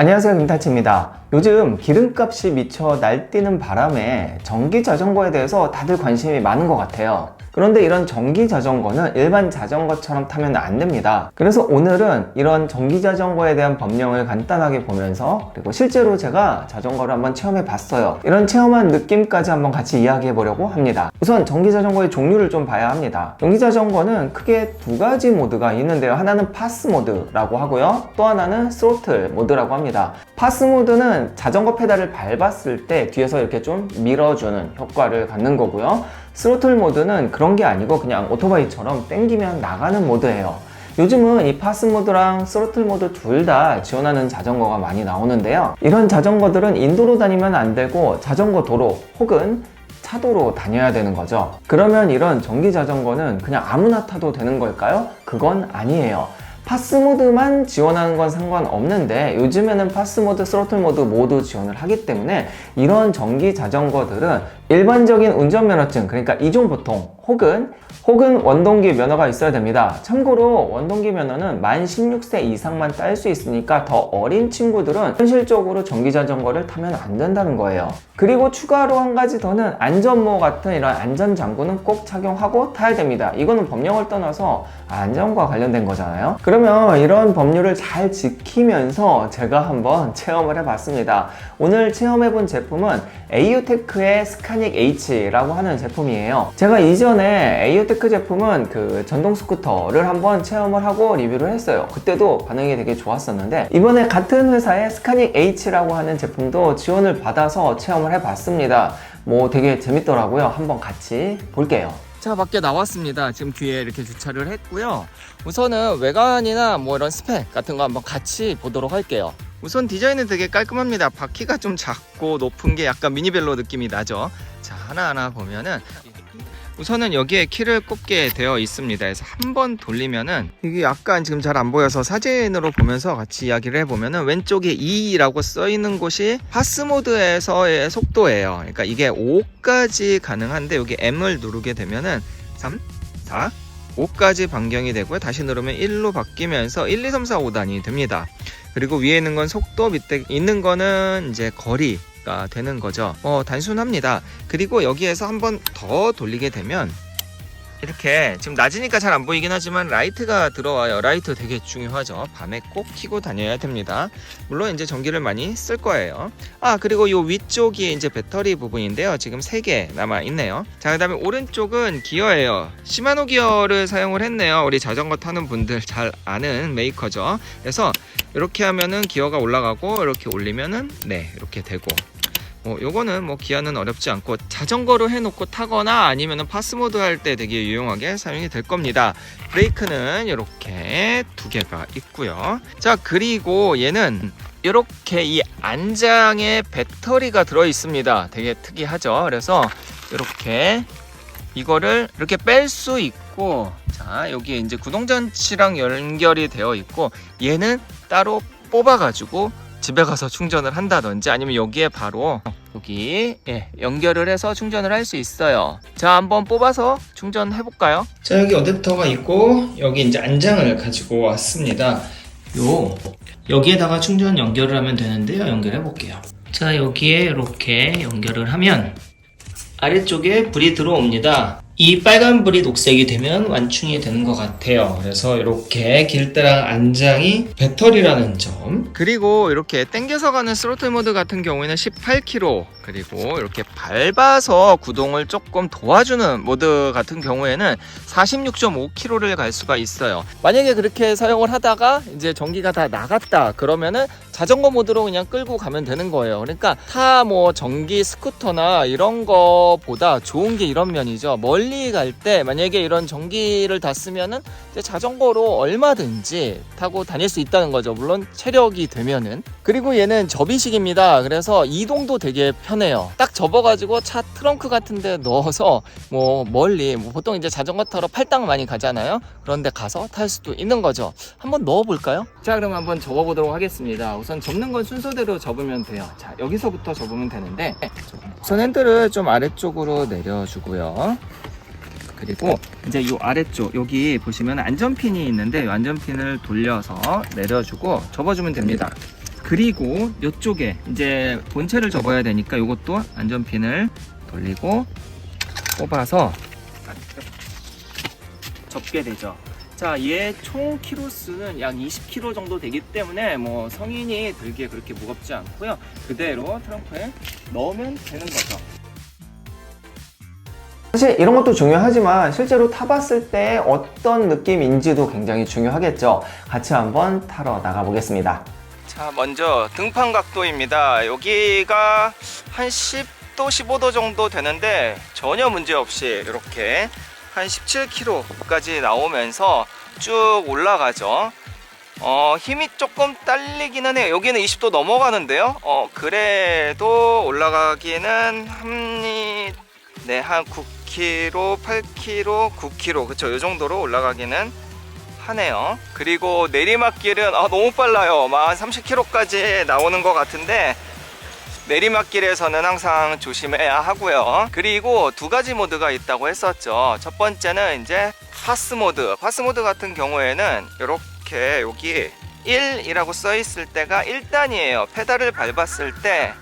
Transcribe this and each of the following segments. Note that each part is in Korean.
안녕하세요 김타치입니다. 요즘 기름값이 미쳐 날뛰는 바람에 전기 자전거에 대해서 다들 관심이 많은 것 같아요 그런데 이런 전기 자전거는 일반 자전거처럼 타면 안 됩니다. 그래서 오늘은 이런 전기 자전거에 대한 법령을 간단하게 보면서 그리고 실제로 제가 자전거를 한번 체험해 봤어요. 이런 체험한 느낌까지 한번 같이 이야기해 보려고 합니다. 우선 전기 자전거의 종류를 좀 봐야 합니다. 전기 자전거는 크게 두 가지 모드가 있는데요. 하나는 파스 모드라고 하고요. 또 하나는 스로틀 모드라고 합니다 파스 모드는 자전거 페달을 밟았을 때 뒤에서 이렇게 좀 밀어주는 효과를 갖는 거고요 스로틀 모드는 그런 게 아니고 그냥 오토바이처럼 땡기면 나가는 모드예요 요즘은 이 파스 모드랑 스로틀 모드 둘 다 지원하는 자전거가 많이 나오는데요. 이런 자전거들은 인도로 다니면 안 되고 자전거 도로 혹은 차도로 다녀야 되는 거죠. 그러면 이런 전기 자전거는 그냥 아무나 타도 되는 걸까요? 그건 아니에요. 파스 모드만 지원하는 건 상관없는데 요즘에는 파스 모드, 스로틀 모드 모두 지원을 하기 때문에 이런 전기 자전거들은 일반적인 운전면허증 그러니까 이종 보통 혹은 혹은 원동기 면허가 있어야 됩니다. 참고로 원동기 면허는 만 16세 이상만 딸 수 있으니까 더 어린 친구들은 현실적으로 전기 자전거를 타면 안 된다는 거예요. 그리고 추가로 한 가지 더는 안전모 같은 이런 안전 장구는 꼭 착용하고 타야 됩니다. 이거는 법령을 떠나서 안전과 관련된 거잖아요. 그러면 이런 법률을 잘 지키면서 제가 한번 체험을 해봤습니다. 오늘 체험해본 제품은 에이오테크의 스 카닉 H라고 하는 제품이에요. 제가 이전에 에이오테크 제품은 그 전동 스쿠터를 한번 체험을 하고 리뷰를 했어요. 그때도 반응이 되게 좋았었는데 이번에 같은 회사의 스카닉 H라고 하는 제품도 지원을 받아서 체험을 해봤습니다. 뭐 되게 재밌더라고요. 한번 같이 볼게요. 자 밖에 나왔습니다. 지금 뒤에 이렇게 주차를 했고요. 우선은 외관이나 뭐 이런 스펙 같은 거 한번 같이 보도록 할게요. 우선 디자인은 되게 깔끔합니다. 바퀴가 좀 작고 높은 게 약간 미니벨로 느낌이 나죠. 자 하나하나 보면은 우선은 여기에 키를 꼽게 되어 있습니다. 그래서 한 번 돌리면은 이게 약간 지금 잘 안 보여서 사진으로 보면서 같이 이야기를 해보면은 왼쪽에 2라고 써 있는 곳이 파스 모드에서의 속도예요. 그러니까 이게 5까지 가능한데 여기 M을 누르게 되면은 3, 4, 5까지 변경이 되고요. 다시 누르면 1로 바뀌면서 1, 2, 3, 4, 5단이 됩니다. 그리고 위에 있는 건 속도, 밑에 있는 거는 이제 거리가 되는 거죠. 어, 단순합니다. 그리고 여기에서 한 번 더 돌리게 되면 이렇게 지금 낮이니까 잘 안 보이긴 하지만 라이트가 들어와요. 라이트 되게 중요하죠. 밤에 꼭 켜고 다녀야 됩니다. 물론 이제 전기를 많이 쓸 거예요. 아 그리고 요 위쪽이 이제 배터리 부분인데요. 지금 3개 남아 있네요. 자 그다음에 오른쪽은 기어예요. 시마노 기어를 사용을 했네요. 우리 자전거 타는 분들 잘 아는 메이커죠. 그래서 이렇게 하면은 기어가 올라가고 이렇게 올리면은 네 이렇게 되고 뭐 요거는 뭐 기아는 어렵지 않고 자전거로 해놓고 타거나 아니면은 파스모드 할 때 되게 유용하게 사용이 될 겁니다. 브레이크는 이렇게 두 개가 있고요. 자 그리고 얘는 이렇게 이 안장에 배터리가 들어 있습니다. 되게 특이하죠. 그래서 이렇게 이거를 이렇게 뺄 수 있고 자 여기에 이제 구동장치랑 연결이 되어 있고 얘는 따로 뽑아가지고 집에 가서 충전을 한다든지 아니면 여기에 바로 여기 예, 연결을 해서 충전을 할 수 있어요. 자 한번 뽑아서 충전해 볼까요? 자 여기 어댑터가 있고 여기 이제 안장을 가지고 왔습니다. 요 여기에다가 충전 연결을 하면 되는데요. 연결해 볼게요. 자 여기에 이렇게 연결을 하면 아래쪽에 불이 들어옵니다. 이 빨간 불이 녹색이 되면 완충이 되는 것 같아요. 그래서 이렇게 길다랑 안장이 배터리라는 점. 그리고 이렇게 땡겨서 가는 스로틀 모드 같은 경우에는 18km 그리고 이렇게 밟아서 구동을 조금 도와주는 모드 같은 경우에는 46.5km를 갈 수가 있어요. 만약에 그렇게 사용을 하다가 이제 전기가 다 나갔다 그러면은 자전거 모드로 그냥 끌고 가면 되는 거예요. 그러니까 타 뭐 전기 스쿠터나 이런 거보다 좋은 게 이런 면이죠. 멀리 갈 때 만약에 이런 전기를 다 쓰면은 자전거로 얼마든지 타고 다닐 수 있다는 거죠. 물론 체력이 되면은. 그리고 얘는 접이식입니다. 그래서 이동도 되게 편 해요. 딱 접어가지고 차 트렁크 같은 데 넣어서 뭐 멀리 뭐 보통 이제 자전거 타러 팔당 많이 가잖아요. 그런데 가서 탈 수도 있는 거죠. 한번 넣어볼까요? 자 그럼 한번 접어보도록 하겠습니다. 우선 접는 건 순서대로 접으면 돼요. 자 여기서부터 접으면 되는데 우선 핸들을 좀 아래쪽으로 내려주고요. 그리고 이제 이 아래쪽 여기 보시면 안전핀이 있는데 이 안전핀을 돌려서 내려주고 접어주면 됩니다. 그리고 이쪽에 이제 본체를 접어야 되니까 이것도 안전핀을 돌리고 꼽아서 접게 되죠. 자, 얘 총 키로수는 약 20kg 정도 되기 때문에 뭐 성인이 들기에 그렇게 무겁지 않고요. 그대로 트렁크에 넣으면 되는 거죠. 사실 이런 것도 중요하지만 실제로 타봤을 때 어떤 느낌인지도 굉장히 중요하겠죠. 같이 한번 타러 나가 보겠습니다. 자, 먼저 등판 각도입니다. 여기가 한 10도, 15도 정도 되는데 전혀 문제 없이 이렇게 한 17km까지 나오면서 쭉 올라가죠. 어, 힘이 조금 딸리기는 해요. 여기는 20도 넘어가는데요. 어, 그래도 올라가기는 합리, 네, 한 9km, 8km, 9km. 그쵸. 이 정도로 올라가기는 하네요. 그리고 내리막길은 아, 너무 빨라요. 막 30km까지 나오는 것 같은데 내리막길에서는 항상 조심해야 하고요. 그리고 두 가지 모드가 있다고 했었죠. 첫 번째는 이제 파스 모드. 파스 모드 같은 경우에는 이렇게 여기 1이라고 써 있을 때가 1단이에요. 페달을 밟았을 때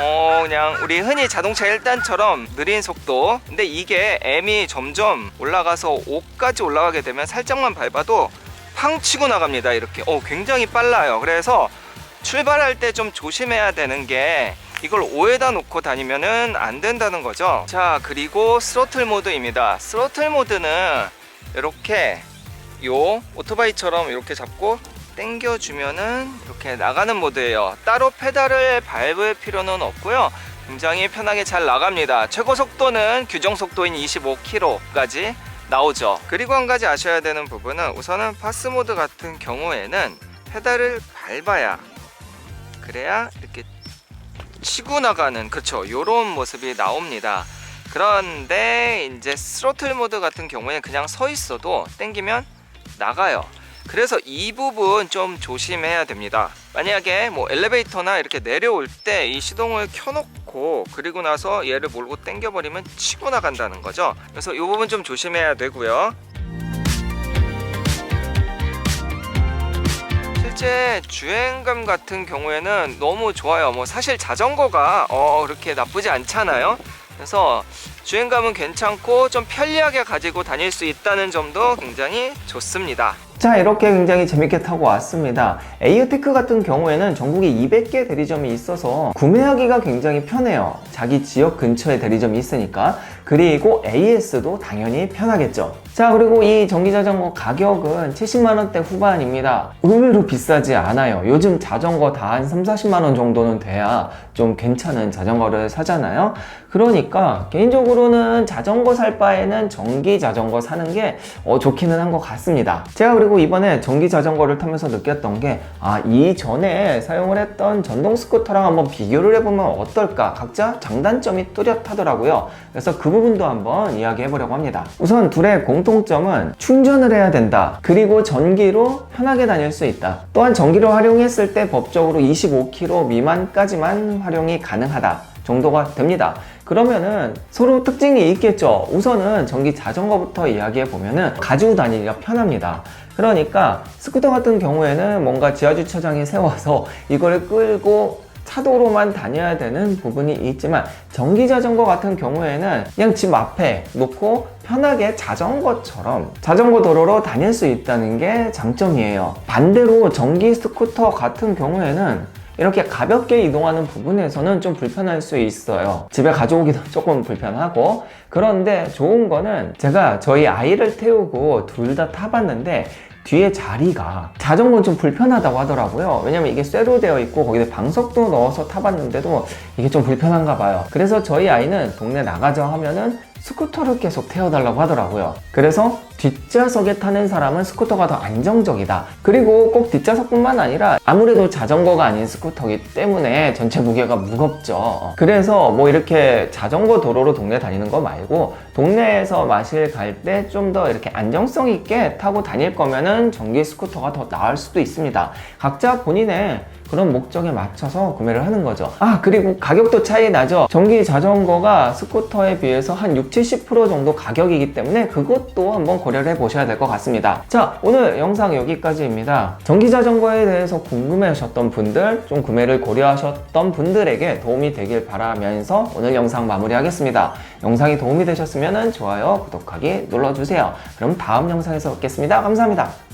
어, 그냥 우리 흔히 자동차 1단처럼 느린 속도. 근데 이게 M이 점점 올라가서 5까지 올라가게 되면 살짝만 밟아도 팡 치고 나갑니다. 이렇게. 어, 굉장히 빨라요. 그래서 출발할 때 좀 조심해야 되는 게 이걸 5에다 놓고 다니면은 안 된다는 거죠. 자, 그리고 스로틀 모드입니다. 스로틀 모드는 이렇게 요 오토바이처럼 이렇게 잡고 당겨주면은 이렇게 나가는 모드예요. 따로 페달을 밟을 필요는 없고요. 굉장히 편하게 잘 나갑니다. 최고 속도는 규정 속도인 25km까지 나오죠. 그리고 한 가지 아셔야 되는 부분은 우선은 파스 모드 같은 경우에는 페달을 밟아야 그래야 이렇게 치고 나가는 그쵸 요런 모습이 나옵니다. 그런데 이제 스로틀 모드 같은 경우에는 그냥 서 있어도 땡기면 나가요. 그래서 이 부분 좀 조심해야 됩니다. 만약에 뭐 엘리베이터나 이렇게 내려올 때 이 시동을 켜놓고 그리고 나서 얘를 몰고 당겨버리면 치고 나간다는 거죠. 그래서 이 부분 좀 조심해야 되고요. 실제 주행감 같은 경우에는 너무 좋아요. 뭐 사실 자전거가 어 그렇게 나쁘지 않잖아요. 그래서 주행감은 괜찮고 좀 편리하게 가지고 다닐 수 있다는 점도 굉장히 좋습니다. 자 이렇게 굉장히 재밌게 타고 왔습니다. 에이어테크 같은 경우에는 전국에 200개 대리점이 있어서 구매하기가 굉장히 편해요. 자기 지역 근처에 대리점이 있으니까. 그리고 AS도 당연히 편하겠죠. 자 그리고 이 전기자전거 가격은 70만원대 후반입니다. 의외로 비싸지 않아요. 요즘 자전거 다 한 3, 40만원 정도는 돼야 좀 괜찮은 자전거를 사잖아요 그러니까 개인적으로는 자전거 살 바에는 전기 자전거 사는 게 어, 좋기는 한 것 같습니다. 제가 그리고 이번에 전기 자전거를 타면서 느꼈던 게 아 이전에 사용을 했던 전동 스쿠터랑 한번 비교를 해보면 어떨까? 각자 장단점이 뚜렷하더라고요. 그래서 그 부분도 한번 이야기해 보려고 합니다. 우선 둘의 공통점은 충전을 해야 된다. 그리고 전기로 편하게 다닐 수 있다. 또한 전기를 활용했을 때 법적으로 25km 미만까지만 활용이 가능하다 정도가 됩니다 그러면은 서로 특징이 있겠죠. 우선은 전기 자전거부터 이야기해 보면은 가지고 다니기가 편합니다. 그러니까 스쿠터 같은 경우에는 뭔가 지하주차장에 세워서 이거를 끌고 차도로만 다녀야 되는 부분이 있지만 전기 자전거 같은 경우에는 그냥 집 앞에 놓고 편하게 자전거처럼 자전거 도로로 다닐 수 있다는 게 장점이에요. 반대로 전기 스쿠터 같은 경우에는 이렇게 가볍게 이동하는 부분에서는 좀 불편할 수 있어요. 집에 가져오기도 조금 불편하고. 그런데 좋은 거는 제가 저희 아이를 태우고 둘 다 타봤는데 뒤에 자리가 자전거는 좀 불편하다고 하더라고요. 왜냐면 이게 쇠로 되어 있고 거기에 방석도 넣어서 타봤는데도 이게 좀 불편한가 봐요. 그래서 저희 아이는 동네 나가자 하면은 스쿠터를 계속 태워달라고 하더라고요. 그래서 뒷좌석에 타는 사람은 스쿠터가 더 안정적이다. 그리고 꼭 뒷좌석뿐만 아니라 아무래도 자전거가 아닌 스쿠터이기 때문에 전체 무게가 무겁죠. 그래서 뭐 이렇게 자전거 도로로 동네 다니는 거 말고 동네에서 마실 갈 때 좀 더 이렇게 안정성 있게 타고 다닐 거면은 전기 스쿠터가 더 나을 수도 있습니다. 각자 본인의 그런 목적에 맞춰서 구매를 하는 거죠. 아, 그리고 가격도 차이 나죠. 전기 자전거가 스쿠터에 비해서 한 6, 70% 정도 가격이기 때문에 그것도 한번 고려를 해보셔야 될 것 같습니다. 자, 오늘 영상 여기까지입니다. 전기자전거에 대해서 궁금해하셨던 분들, 좀 구매를 고려하셨던 분들에게 도움이 되길 바라면서 오늘 영상 마무리하겠습니다. 영상이 도움이 되셨으면 좋아요, 구독하기 눌러주세요. 그럼 다음 영상에서 뵙겠습니다. 감사합니다.